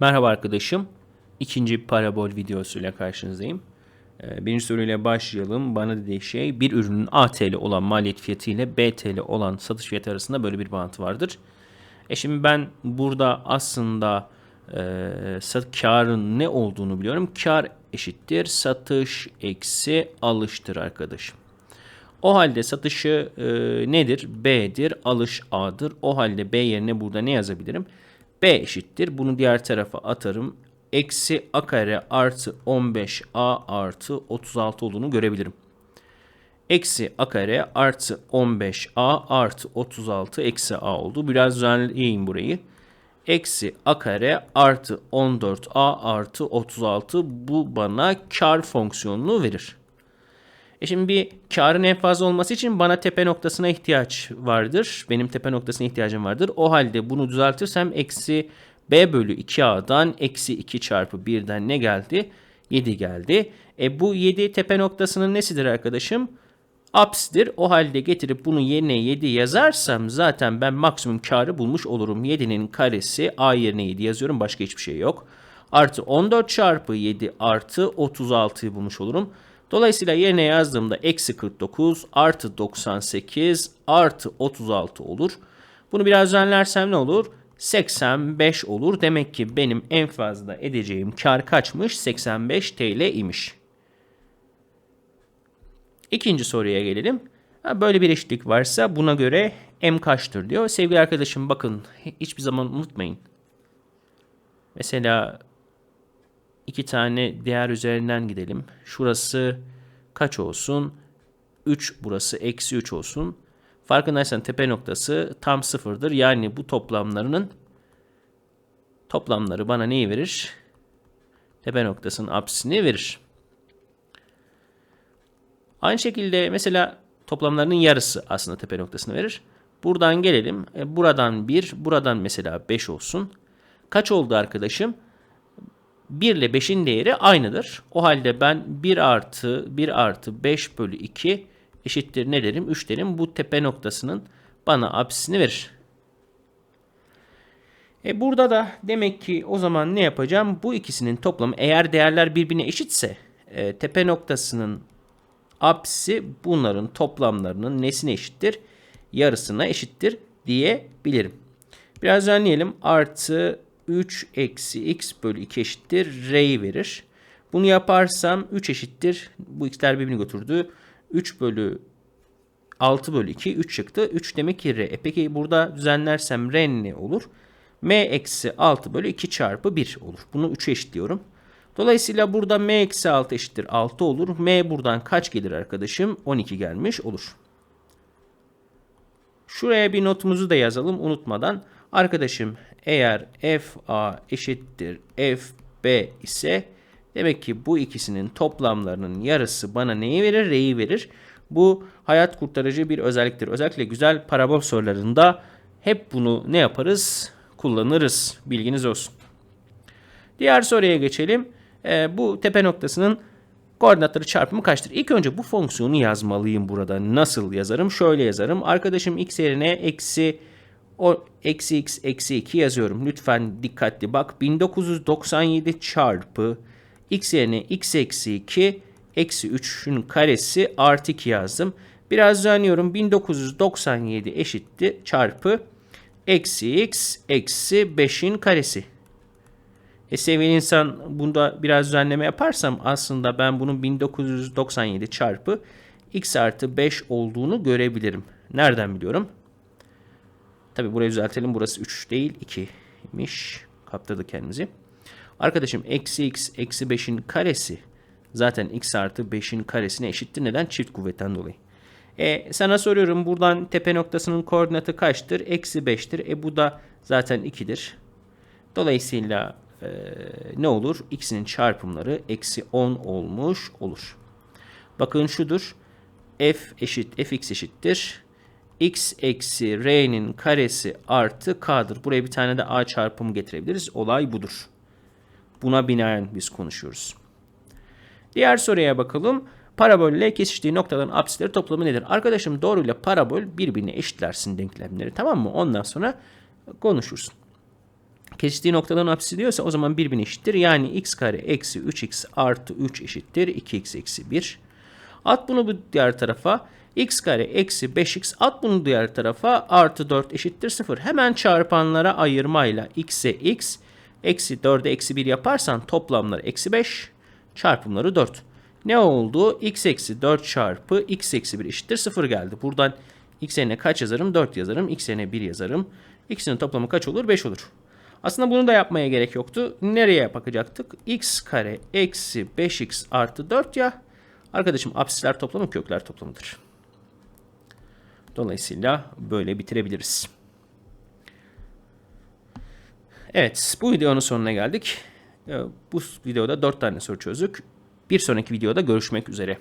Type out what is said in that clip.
Merhaba arkadaşım. İkinci parabol videosuyla karşınızdayım. Ee, Birinci soruyla başlayalım. Bana dediği şey bir ürünün A TL olan maliyet fiyatı ile B TL olan satış fiyatı arasında böyle bir bağıntı vardır. E şimdi ben burada aslında e, karın ne olduğunu biliyorum. Kar eşittir satış eksi alıştır arkadaşım. O halde satışı e, nedir? B'dir, alış A'dır. O halde B yerine burada ne yazabilirim? B eşittir. Bunu diğer tarafa atarım. Eksi A kare artı 15A artı 36 olduğunu görebilirim. Eksi A kare artı 15A artı 36 eksi A oldu. Biraz düzenleyeyim burayı. Eksi A kare artı 14A artı 36 bu bana kar fonksiyonunu verir. E şimdi bir karın en fazla olması için bana tepe noktasına ihtiyaç vardır. Benim tepe noktasına ihtiyacım vardır. O halde bunu düzeltirsem eksi b bölü 2a'dan eksi 2 çarpı 1'den ne geldi? 7 geldi. E bu 7 tepe noktasının nesidir arkadaşım? Aps'dir. O halde getirip bunu yerine 7 yazarsam zaten ben maksimum karı bulmuş olurum. 7'nin karesi a yerine 7 yazıyorum. Başka hiçbir şey yok. Artı 14 çarpı 7 artı 36'yı bulmuş olurum. Dolayısıyla yerine yazdığımda eksi 49 artı 98 artı 36 olur. Bunu biraz düzenlersem ne olur? 85 olur. Demek ki benim en fazla edeceğim kar kaçmış? 85 TL imiş. İkinci soruya gelelim. Böyle bir eşitlik varsa buna göre m kaçtır diyor. Sevgili arkadaşım bakın hiçbir zaman unutmayın. Mesela iki tane değer üzerinden gidelim. Şurası kaç olsun? 3 burası eksi 3 olsun. Farkındaysan tepe noktası tam sıfırdır. Yani bu toplamlarının toplamları bana neyi verir? Tepe noktasının apsisini verir. Aynı şekilde mesela toplamlarının yarısı aslında tepe noktasını verir. Buradan gelelim. E, buradan 1, buradan mesela 5 olsun. Kaç oldu arkadaşım? 1 ile 5'in değeri aynıdır. O halde ben 1 artı 1 artı 5 bölü 2 eşittir ne derim? 3 derim. Bu tepe noktasının bana apsisini verir. E burada da demek ki o zaman ne yapacağım? Bu ikisinin toplamı eğer değerler birbirine eşitse e, tepe noktasının apsisi bunların toplamlarının nesine eşittir? Yarısına eşittir diyebilirim. Biraz düzenleyelim. Artı 3 eksi x bölü 2 eşittir r'yi verir. Bunu yaparsam 3 eşittir. Bu x'ler birbirini götürdü. 3 bölü 6 bölü 2 3 çıktı. 3 demek ki r. E peki burada düzenlersem r ne olur? m eksi 6 bölü 2 çarpı 1 olur. Bunu 3'e eşitliyorum. Dolayısıyla burada m eksi 6 eşittir 6 olur. m buradan kaç gelir arkadaşım? 12 gelmiş olur. Şuraya bir notumuzu da yazalım unutmadan. Arkadaşım eğer FA eşittir FB ise demek ki bu ikisinin toplamlarının yarısı bana neyi verir? R'yi verir. Bu hayat kurtarıcı bir özelliktir. Özellikle güzel parabol sorularında hep bunu ne yaparız? Kullanırız. Bilginiz olsun. Diğer soruya geçelim. Ee, bu tepe noktasının koordinatları çarpımı kaçtır? İlk önce bu fonksiyonu yazmalıyım burada. Nasıl yazarım? Şöyle yazarım. Arkadaşım x yerine eksi o eksi x eksi 2 yazıyorum. Lütfen dikkatli bak. 1997 çarpı x yerine x eksi 2 eksi 3'ün karesi artı 2 yazdım. Biraz düzenliyorum. 1997 eşitti çarpı eksi x eksi 5'in karesi. E sevgili insan bunda biraz düzenleme yaparsam aslında ben bunun 1997 çarpı x artı 5 olduğunu görebilirim. Nereden biliyorum? Tabi burayı düzeltelim. Burası 3 değil 2'miş. Kaptırdık kendimizi. Arkadaşım eksi x eksi 5'in karesi zaten x artı 5'in karesine eşittir. Neden? Çift kuvvetten dolayı. E, sana soruyorum buradan tepe noktasının koordinatı kaçtır? Eksi 5'tir. E bu da zaten 2'dir. Dolayısıyla e, ne olur? X'in çarpımları eksi 10 olmuş olur. Bakın şudur. F eşit fx eşittir x eksi r'nin karesi artı k'dır. Buraya bir tane de a çarpımı getirebiliriz. Olay budur. Buna binaen biz konuşuyoruz. Diğer soruya bakalım. Parabolle kesiştiği noktaların apsisleri toplamı nedir? Arkadaşım doğruyla parabol birbirine eşitlersin denklemleri tamam mı? Ondan sonra konuşursun. Kesiştiği noktaların apsisi diyorsa o zaman 1000 eşittir. Yani x kare eksi 3x artı 3 eşittir 2x eksi 1. At bunu bu diğer tarafa. X kare eksi 5x at bunu diğer tarafa. Artı 4 eşittir 0. Hemen çarpanlara ayırmayla x'e x eksi 4'e eksi 1 yaparsan toplamları eksi 5 çarpımları 4. Ne oldu? x eksi 4 çarpı x eksi 1 eşittir 0 geldi. Buradan x yerine kaç yazarım? 4 yazarım. x yerine 1 yazarım. x'in toplamı kaç olur? 5 olur. Aslında bunu da yapmaya gerek yoktu. Nereye bakacaktık? x kare eksi 5x artı 4 ya. Arkadaşım absisler toplamı kökler toplamıdır. Dolayısıyla böyle bitirebiliriz. Evet bu videonun sonuna geldik. Ee, Bu videoda 4 tane soru çözdük. Bir sonraki videoda görüşmek üzere.